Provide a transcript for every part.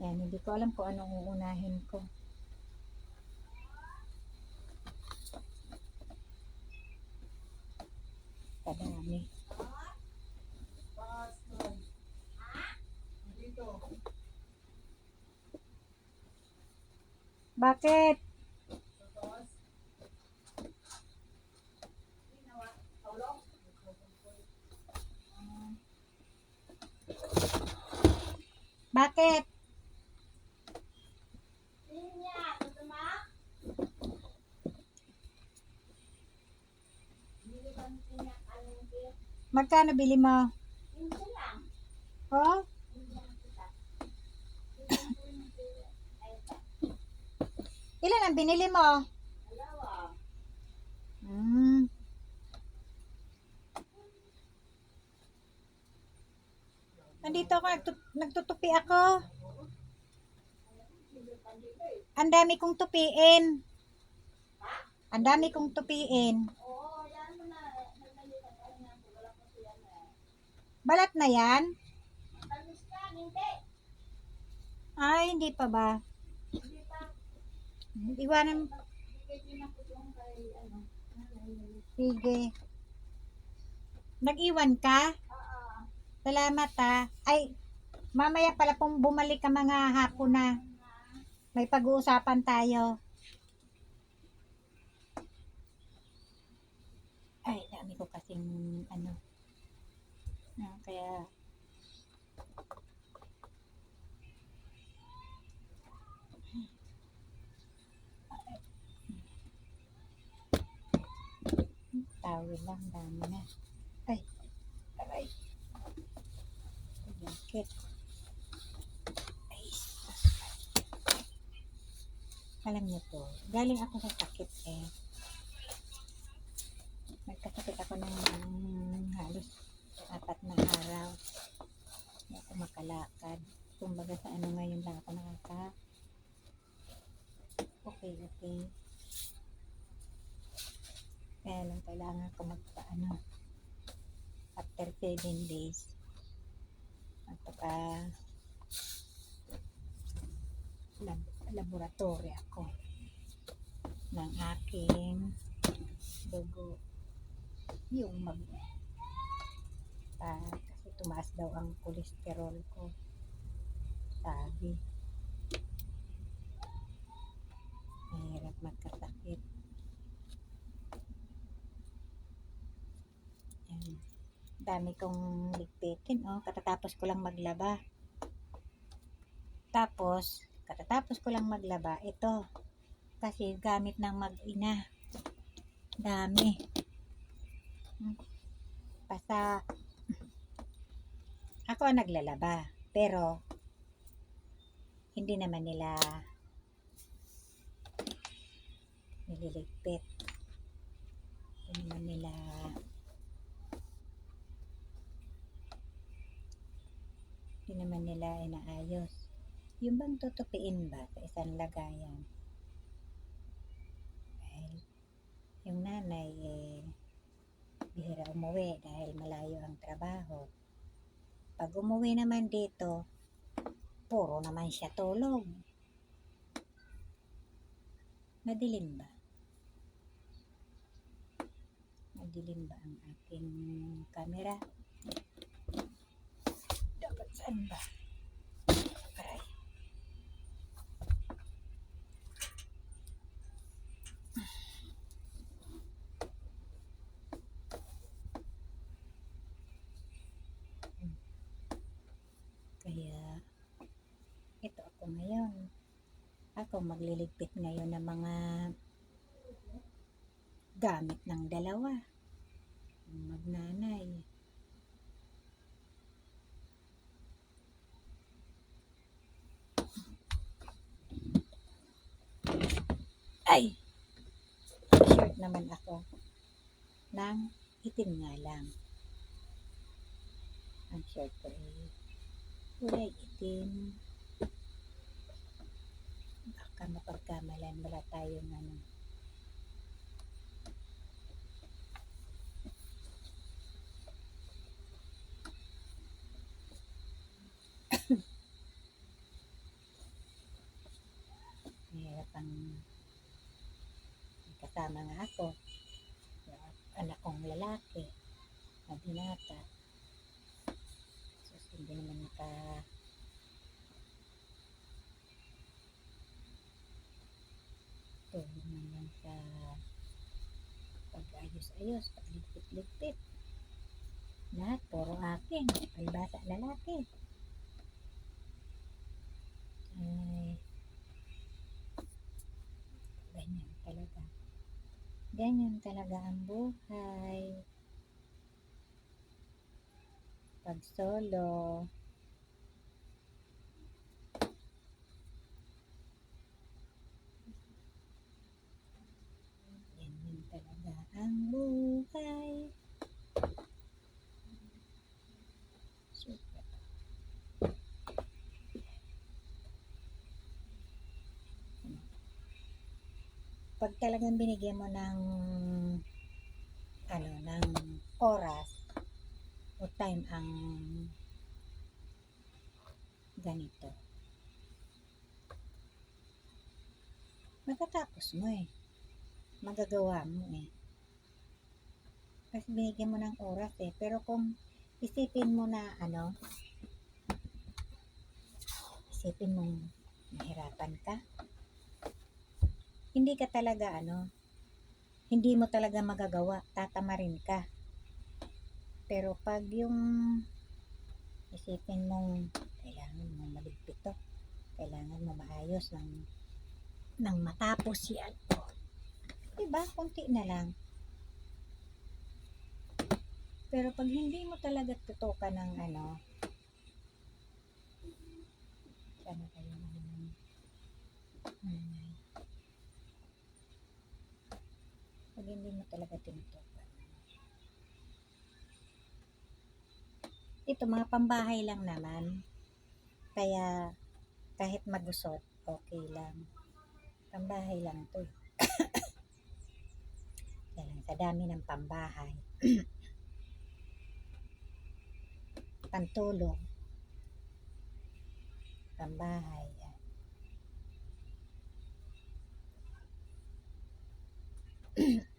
Yan, hindi ko alam kung anong uunahin ko. Bakit? Bakit? Magkano bili mo? Oh? Ilan ang binili mo? Hmm. Nandito ako, nagtut- nagtutupi ako. Ang dami kong tupiin. Ang dami kong tupiin. Balat na yan? Ay, hindi pa ba? Iwanan. Sige. Nag-iwan ka? Salamat ha. Ay, mamaya pala pong bumalik ka mga hapon na. May pag-uusapan tayo. Ay, dami ko kasing ano. Ah, kaya tawid lang, dami na. Ay, aray. Bakit? Ay. Alam niyo po, galing ako sa sakit eh. Nagkasakit ako ng apat na araw. Hindi ako makalakad. Kumbaga sa ano ngayon lang ako nakaka okay, okay. Kaya lang kailangan ko magpaano after 7 days magpaka lab, laboratory ako ng aking dugo yung mag tumaas daw ang kolesterol ko. Sabi. Mahirap magkasakit. Yan. dami kong ligpitin oh. Katatapos ko lang maglaba. Tapos katatapos ko lang maglaba ito. Kasi gamit ng mag-ina. Dami. Hmm. Ako ang naglalaba pero hindi naman nila nililigpit. Hindi naman nila hindi naman nila inaayos. Yung bang tutupiin ba sa isang lagayan? Dahil yung nanay eh bihira umuwi dahil malayo ang trabaho pag umuwi naman dito puro naman siya tulog. Madilim ba? Madilim ba ang aking camera? Dapat saan ba aray Kaya, ito ako ngayon. Ako magliligpit ngayon ng mga gamit ng dalawa. Ng Magnanay. Ay! Short naman ako. Nang itim nga lang. Ang short ko eh kulay itim baka mapagkamalan wala tayong ano. Mahirap ang kasama nga ako. Anak kong lalaki na binata. So hindi naman naka pag-ayos-ayos, pagligpit-ligpit. Lahat, puro akin. Palibasa lalaki. Ay, ganyan talaga. Ganyan talaga ang buhay. Pag solo, ganyan talaga ang buhay. Super. Pag talagang binigyan mo ng ano, ng oras o time ang ganito. Matatapos mo eh. Magagawa mo eh. Kasi binigyan mo ng oras eh. Pero kung isipin mo na ano, isipin mong nahirapan ka, hindi ka talaga ano, hindi mo talaga magagawa, tatamarin ka. Pero pag yung isipin mong kailangan mo maligpit to, kailangan mo maayos ng ng matapos yan. Diba? Kunti na lang. Pero pag hindi mo talaga tutukan ng ano, sana kayo ng nanay. Pag hindi mo talaga tinutukan. Ito, mga pambahay lang naman. Kaya, kahit magusot, okay lang. Pambahay lang to. eh. Kaya lang, sa dami ng pambahay. pantulong, pambahay.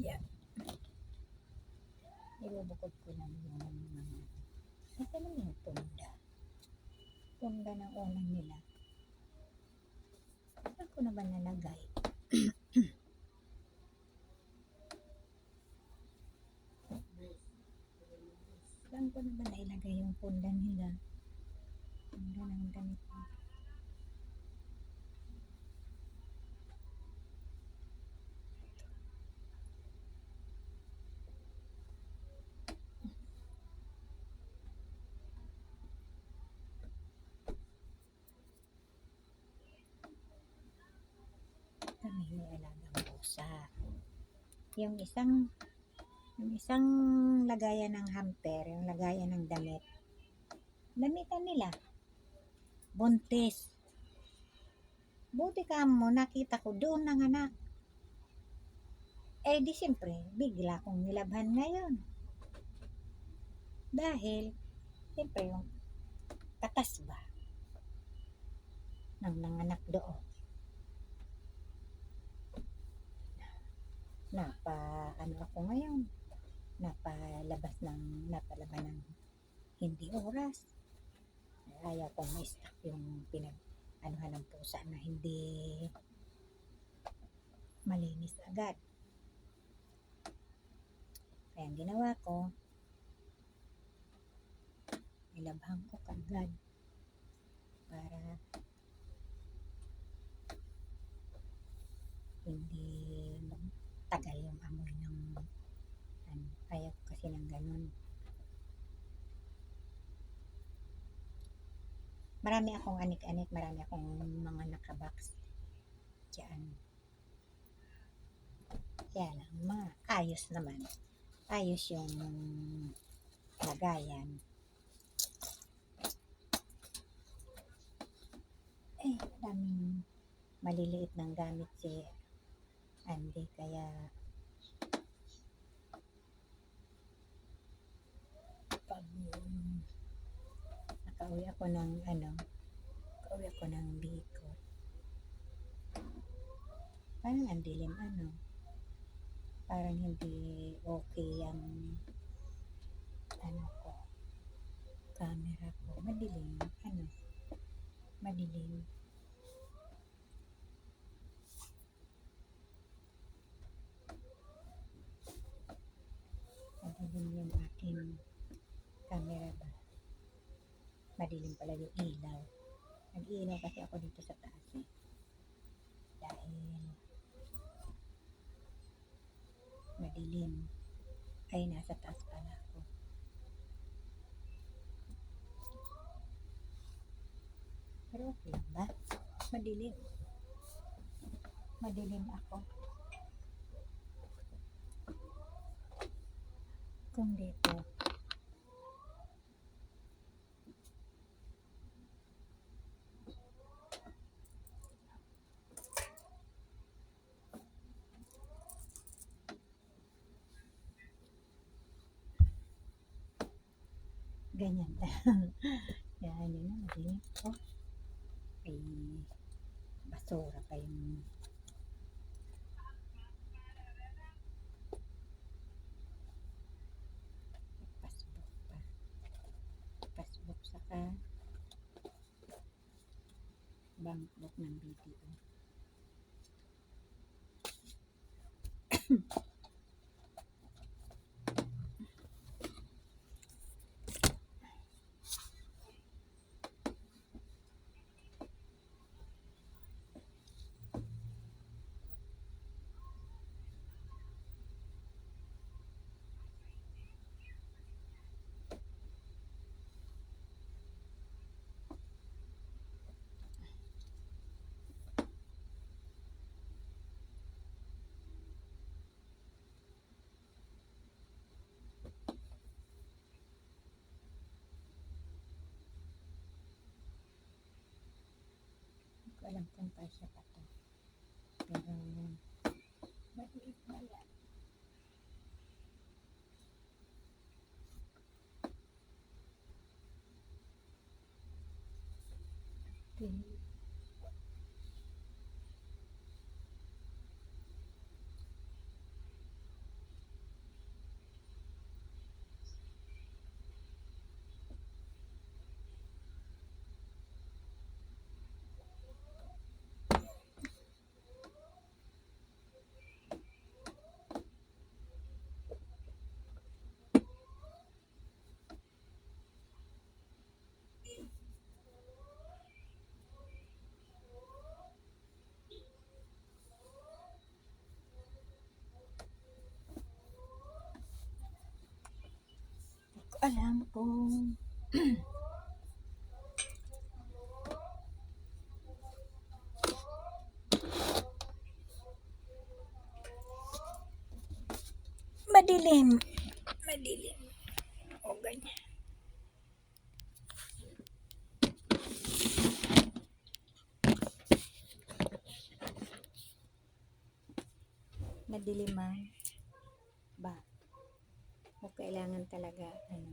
yan. Yan. Ibubukod ko lang yung mga ito naman yung punda. Punda ng unan nila. Saan ko na ba nalagay? Saan ko na ba nailagay yung punda nila? Punda ng damit nila. Kami may alagang pusa. Yung isang yung isang lagayan ng hamper, yung lagayan ng damit. Damitan nila. Buntis. Buti ka mo, nakita ko doon ng anak. Eh di siyempre, bigla kong nilabhan ngayon. Dahil, siyempre yung katas ba ng nanganak doon. Napa ano ako ngayon? Napalabas ng napalaban ng hindi oras. Ayaw kong ma-stack yung pinag anuhan ng pusa na hindi malinis agad. Kaya ang ginawa ko nilabhan ko kagad para hindi tagal yung amoy ng ano, ayaw ko kasi ng ganun. Marami akong anik-anik marami akong mga nakabox dyan. Kaya lang mga ayos naman. Ayos yung lagayan. Eh maraming maliliit ng gamit si Andy. Kaya, pag um, nakauwi ako ng ano, nakauwi ako ng Bicol. Parang ang dilim ano. Parang hindi okay ang ano ko camera ko. Madilim. Ano? Madilim. Madilim yung aking camera ba. Madilim pala yung ilaw. Nag-iilaw kasi ako dito sa taas eh. Dahil madilim. Ay, nasa taas pala ako. Pero okay ba? Madilim. Madilim ako. Kung dito, ganyan lang. Yan, yun na, madilim ko. Ay, basura pa yung ng BPO. Hindi ko alam kung kasya pa to. Pero, maliit alam kung madilim. Madilim. O ganyan. Madiliman ba? O kailangan talaga ano?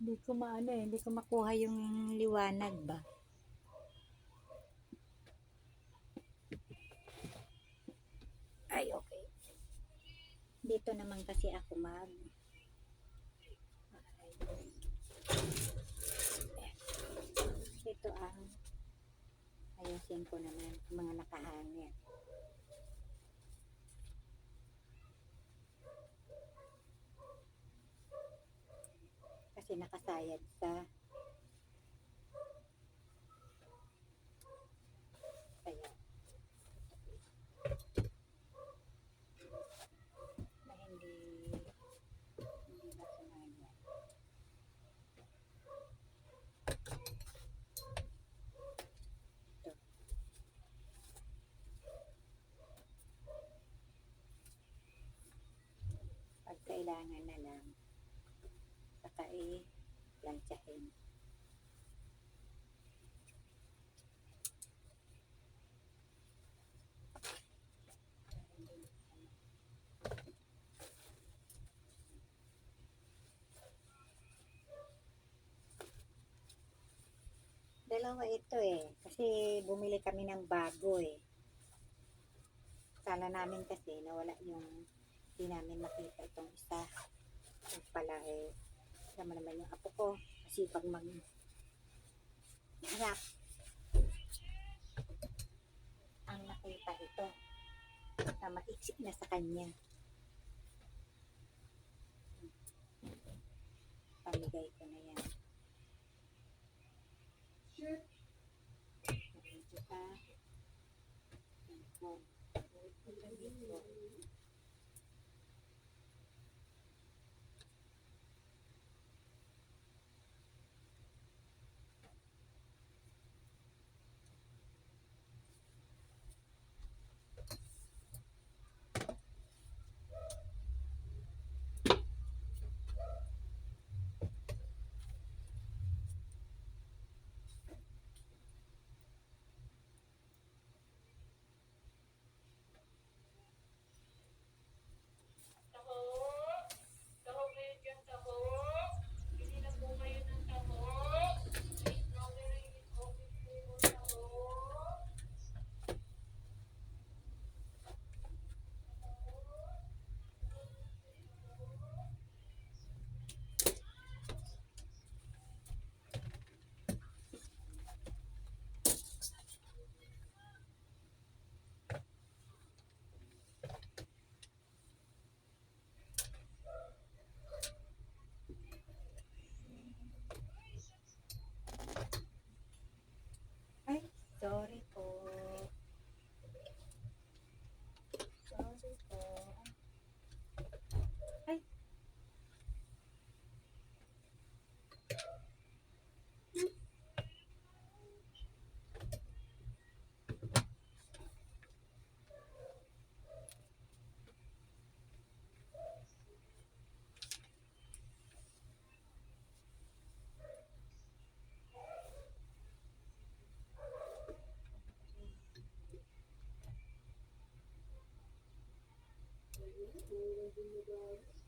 Hindi ko maano eh, hindi ko makuha yung liwanag ba? Ay, okay. Dito naman kasi ako mag ito ang ayusin ko naman mga nakahangin. kasi nakasayad sa ayan. Na hindi hindi masunayan yan ito. Pag na lang lansyahin. Dalawa ito eh. Kasi bumili kami ng bago eh. Kala namin kasi nawala yung hindi namin makita itong isa. Yung pala eh. Sama naman yung apo ko. Kasi pag mag harap. Ang nakita ito. Na maiksik na sa kanya. Pamigay ko na yan. Ito pa. Ito. Ito. Kuskusin ko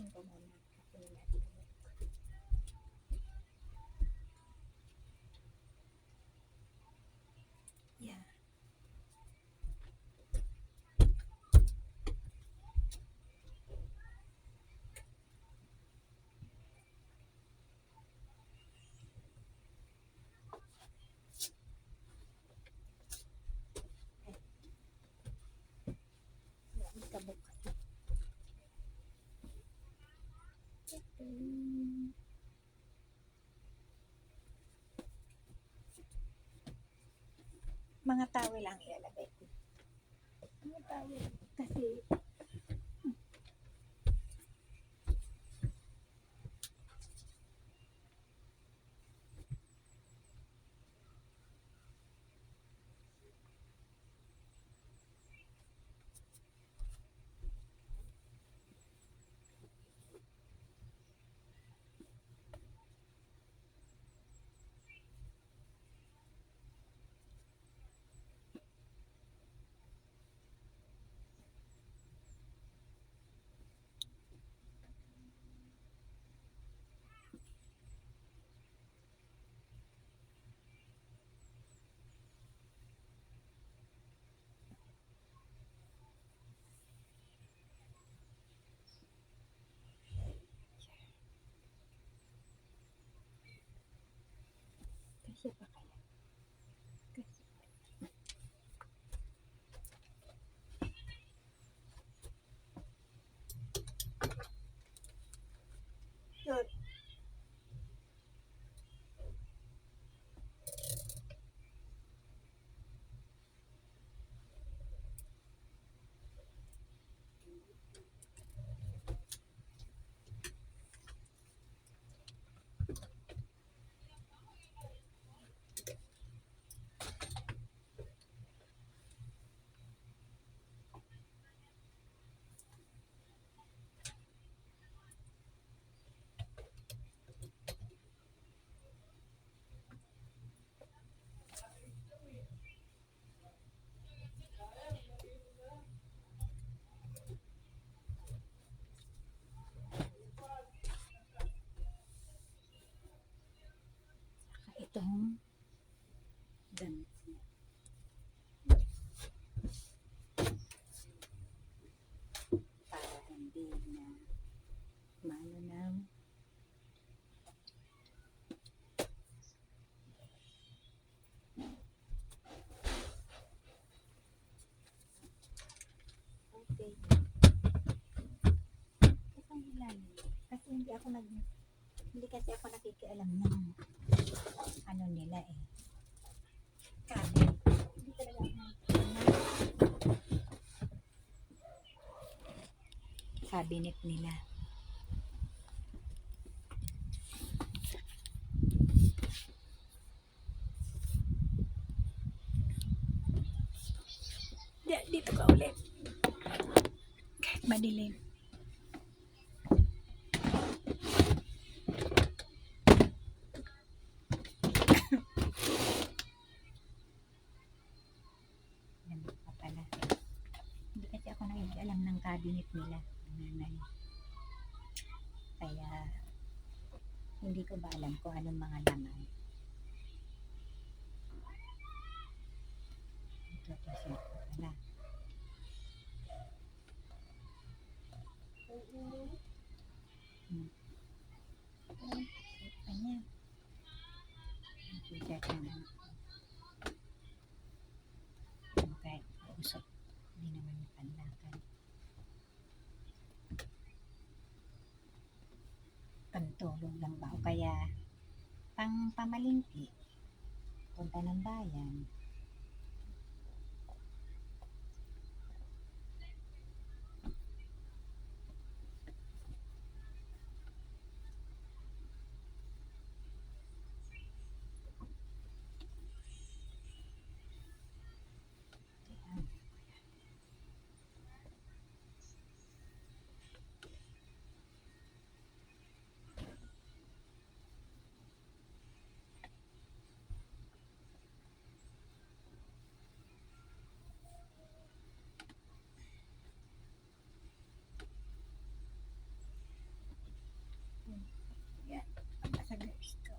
King Commandments. Mga towel lang ilalagay ko. Mga towel. Kasi Kasi pa kaya. Kasi Yun. Saka itong damit niya. Para hindi na maano ng Okay. Kasi ang ilalim. Kasi hindi ako nag hindi kasi ako nakikialam ng ano nila eh. Kanin. Hindi talaga ako. Cabinet nila. Di- Dito ka ulit. Kahit madilim. Yan pa pala. Hindi kasi ako nakikialam ng cabinet nila. Nanay. Kaya, hindi ko ba alam kung anong mga laman. Ito, ito, ito pala. Hmm. Ayun, ito niya. Check naman. Kahit usap, hindi naman panlakan. Pantulog lang ba o kaya pang pamalingki? Punta ng bayan. Ayan. Yan. Sa guys ko.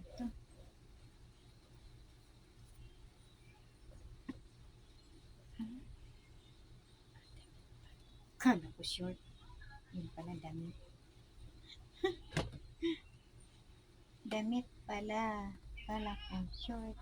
Ito. Kala ko short. Yun pala damit. damit pala. Kala ko short.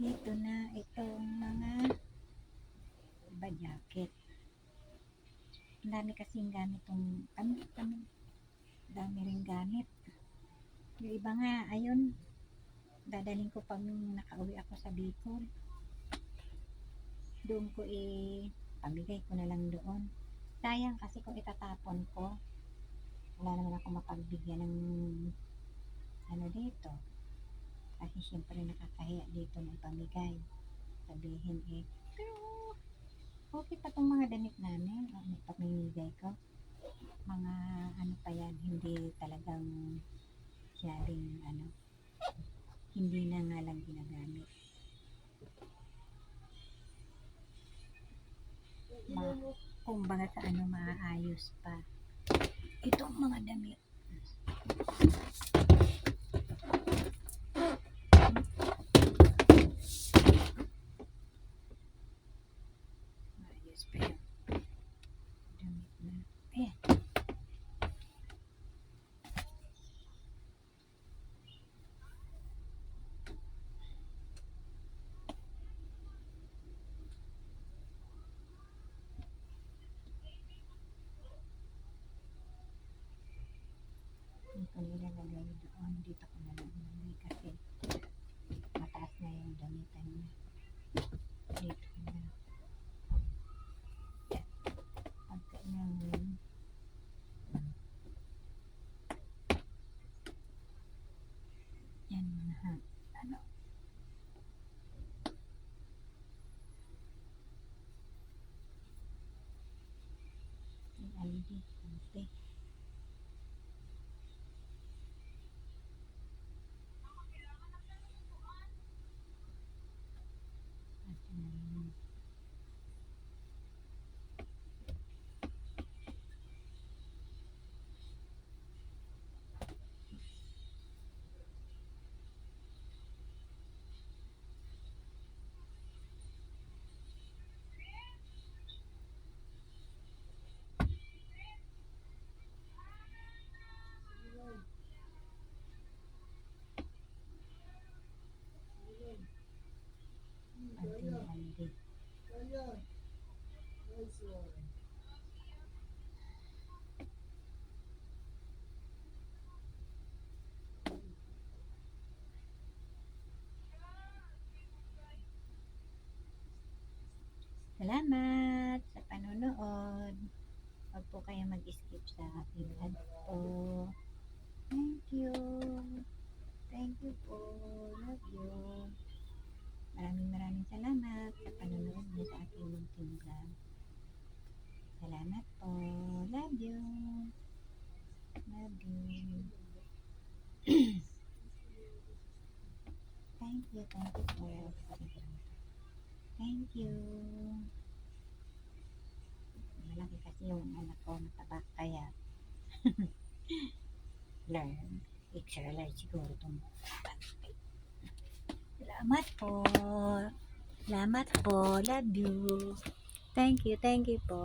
Dito na itong mga iba jacket. Ang dami kasing gamit tong kami, kami. Dami rin gamit. Yung iba nga, ayun, dadaling ko pag nakauwi ako sa Bicol. Doon ko eh, pamigay ko na lang doon. Sayang kasi kung itatapon ko, wala naman ako mapagbigyan ng ano dito. Kasi syempre nakakahiya dito ng pamigay. Sabihin eh, pero Okay pa itong mga damit namin. Oh, may pamimigay ko. Mga ano pa yan, hindi talagang sharing ano. Hindi na nga lang ginagamit. Ma, kumbaga sa ano maaayos pa. Itong mga damit. Maayos pa yun. Damit na. Ayan. Hindi ko nilalagay doon. Dito ko na lang nilagay kasi mataas na yung damitan niya. Dito na. Pagka namin yan mga ha. Ano? Yung ID. Okay. Ito na yun. Ito yung ID. Salamat sa panonood. Huwag po kayo mag-skip sa aking po. Thank you. Thank you po. Love you. Maraming maraming salamat sa panonood niyo sa aking munting vlog. Salamat po. Love you. Love you. thank you. Thank you po. Thank you. Yung anak ko mataba kaya learn. Exercise siguro itong Salamat po. Salamat po. Love you. Thank you. Thank you po.